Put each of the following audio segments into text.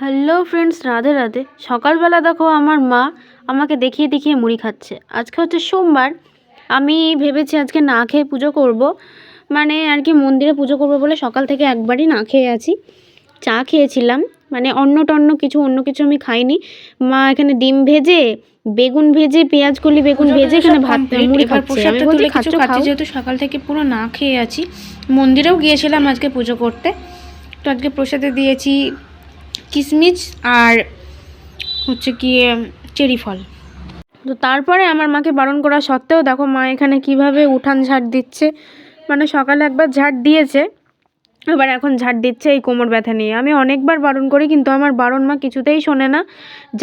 Hello friends Radhe Radhe. সকালবেলা দেখো আমার মা আমাকে দেখিয়ে দেখিয়ে মুড়ি খাচ্ছে। আজকে হচ্ছে সোমবার। আমি ভেবেছি আজকে না খেয়ে পুজো করব। মানে আর কি মন্দিরে পুজো করব বলে সকাল থেকে একবারই না খেয়ে আছি। চা খেয়েছিলাম। মানে অন্য টন্য কিছু অন্য কিছু আমি খাইনি। মা এখানে ডিম ভেজে বেগুন ভেজে পেঁয়াজ কলি বেগুন ভেজে এখানে ভাত মুড়ি এবার খাচ্ছে। আমি বলছি তুলে খাচ্ছি যেহেতু সকাল থেকে পুরো না খেয়ে আছি। মন্দিরেও গিয়েছিলাম আজকে পুজো করতে। তো আজকে প্রসাদে দিয়েছি কিশমিশ আর হচ্ছে কি চেরি ফল। তো তারপরে আমার মাকে বারণ করা সত্ত্বেও দেখো মা এখানে কীভাবে উঠান ঝাড় দিচ্ছে। মানে সকালে একবার ঝাড় দিয়েছে এবার এখন ঝাড় দিচ্ছে এই কোমর ব্যথা নিয়ে। আমি অনেকবার বারণ করি কিন্তু আমার বারণ মা কিছুতেই শোনে না।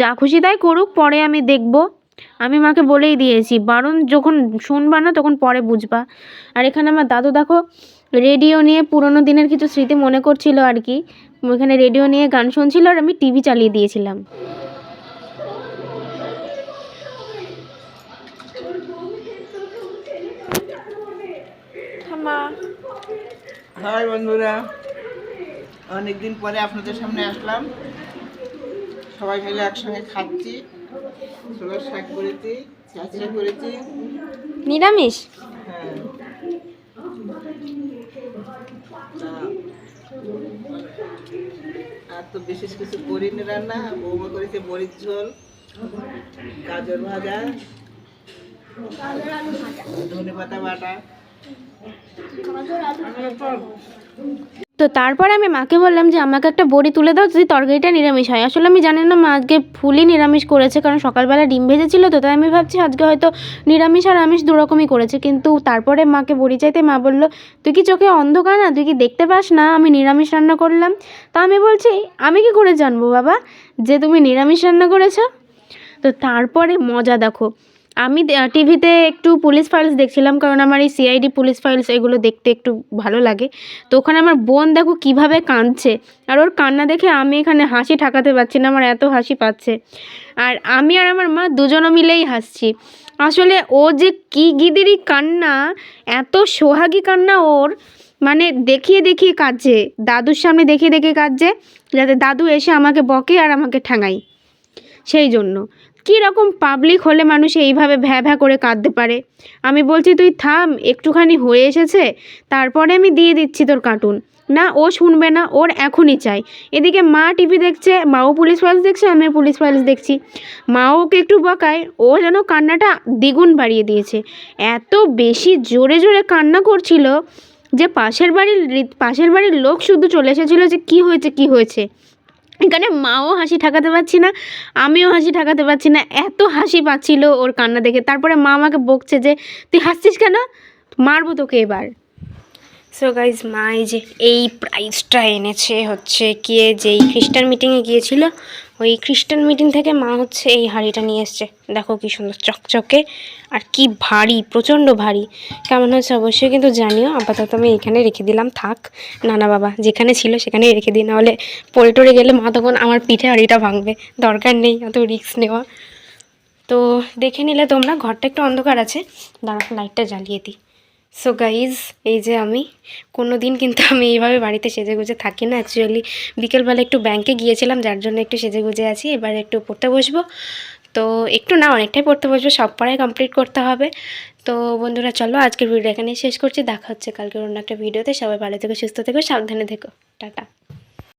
যা খুশি তাই করুক, পরে আমি দেখব। আমি মাকে বলেই দিয়েছি, বারণ যখন শুনবা না তখন পরে বুঝবা। আর এখানে আমার দাদু দেখো রেডিও নিয়ে পুরোনো দিনের কিছু স্মৃতি মনে করছিল আর কি। ওখানে রেডিও নিয়ে গান শুনছিল আর আমি টিভি চালিয়ে দিয়েছিলাম। হাই বন্ধুরা অনেকদিন পরে আপনাদের সামনে আসলাম। সবাই মিলে একসঙ্গে খাচ্ছি। ছোলার শাক করেছি চাচড়া করেছি। নিরামিষ হ্যাঁ তা আর তো বিশেষ কিছু করিনি রান্না। বৌমা করেছে বড়ির ঝোল গাজর ভাজা ধনে পাতা বাটা তো তারপরে আমি মাকে বললাম যে, আমাকে একটা বড়ি তুলে দাও, যদি তরকারিটা নিরামিষ হয়। আসলে আমি জানি না, মা আজকে ফুলই নিরামিষ করেছে, কারণ সকালবেলা ডিম ভেজেছিল তো, তাই আমি ভাবছি আজকে হয়তো নিরামিষ আর আমিষ দুরকমই করেছে। কিন্তু তারপরে মাকে বড়ি চাইতে মা বলল, তুই কি চোখে অন্ধকার না? তুই কি দেখতে পাস না? আমি নিরামিষ রান্না করলাম। তা আমি বলছি, আমি কি করে জানব বাবা যে তুমি নিরামিষ রান্না করেছ? তো তারপরে মজা দেখো আমি টিভিতে একটু পুলিশ ফাইলস দেখছিলাম, কারণ আমার এই সিআইডি পুলিশ ফাইলস এগুলো দেখতে একটু ভালো লাগে। তো ওখানে আমার বোন দেখো কীভাবে কাঁদছে। আর ওর কান্না দেখে আমি এখানে হাসি ঠাকাতে পারছি না, আমার এত হাসি পাচ্ছে। আর আমি আর আমার মা দুজনও মিলেই হাসছি। আসলে ও যে কী গিদিরি কান্না, এত সোহাগী কান্না ওর মানে দেখিয়ে দেখিয়ে কাঁদছে। দাদুর সামনে দেখিয়ে দেখিয়ে কাঁদছে, যাতে দাদু এসে আমাকে বকে আর আমাকে ঠ্যাঙায় সেই জন্য। কী রকম পাবলিক হলে মানুষ এইভাবে ভ্যা ভ্যা করে কাঁদতে পারে? আমি বলছি, তুই থাম, একটুখানি হয়ে এসেছে, তারপরে আমি দিয়ে দিচ্ছি তোর কার্টুন না, ও শুনবে না, ওর এখনই চাই। এদিকে মা টিভি দেখছে, মাও পুলিশ ফাইলস দেখছে, আমিও পুলিশ ফাইলস দেখছি। মাও ওকে একটু বকায়, ও যেন কান্নাটা দ্বিগুণ বাড়িয়ে দিয়েছে। এত বেশি জোরে জোরে কান্না করছিল যে পাশের বাড়ির পাশের বাড়ির লোক শুধু চলে এসেছিল যে কী হয়েছে কী হয়েছে। এখানে মাও হাসি ঠেকাতে পারছি না, আমিও হাসি ঠেকাতে পারছি না, এত হাসি পাচ্ছিল ওর কান্না দেখে। তারপরে মা আমাকে বকছে যে, তুই হাসছিস কেন? মারবো তোকে এবার। সো গাইজ মা এই যে, এই প্রাইজটা এনেছে হচ্ছে গিয়ে যেই খ্রিস্টান মিটিংয়ে গিয়েছিল ওই খ্রিস্টান মিটিং থেকে মা হচ্ছে এই হাঁড়িটা নিয়ে এসছে। দেখো কি সুন্দর চকচকে আর কি ভারী, প্রচণ্ড ভারী। কেমন হয়েছে অবশ্যই কিন্তু জানিও। আপাতত আমি এখানে রেখে দিলাম, থাক। না না বাবা যেখানে ছিল সেখানেই রেখে দিই, নাহলে পড়ে টরে গেলে মা তখন আমার পিঠে হাঁড়িটা ভাঙবে। দরকার নেই, অত রিস্ক নেওয়া। তো দেখে নিলে তোমরা, ঘরটা একটু অন্ধকার আছে। দাঁড়া লাইটটা জ্বালিয়ে দিই। সো গাইজ এই যে আমি কোনো দিন কিন্তু আমি এইভাবে বাড়িতে সেজে গুজে থাকি না। অ্যাকচুয়ালি বিকেলবেলা একটু ব্যাংকে গিয়েছিলাম, যার জন্য একটু সেজে গুজে আছি। এবার একটু পড়তে বসবো। তো একটু না, অনেকটাই পড়তে বসবো, সব পড়াই কমপ্লিট করতে হবে। তো বন্ধুরা, চলো আজকের ভিডিও এখানেই শেষ করছি। দেখা হচ্ছে কালকের অন্য একটা ভিডিওতে সবাই ভালো থেকো, সুস্থ থেকো, সাবধানে থেকো। টাটা।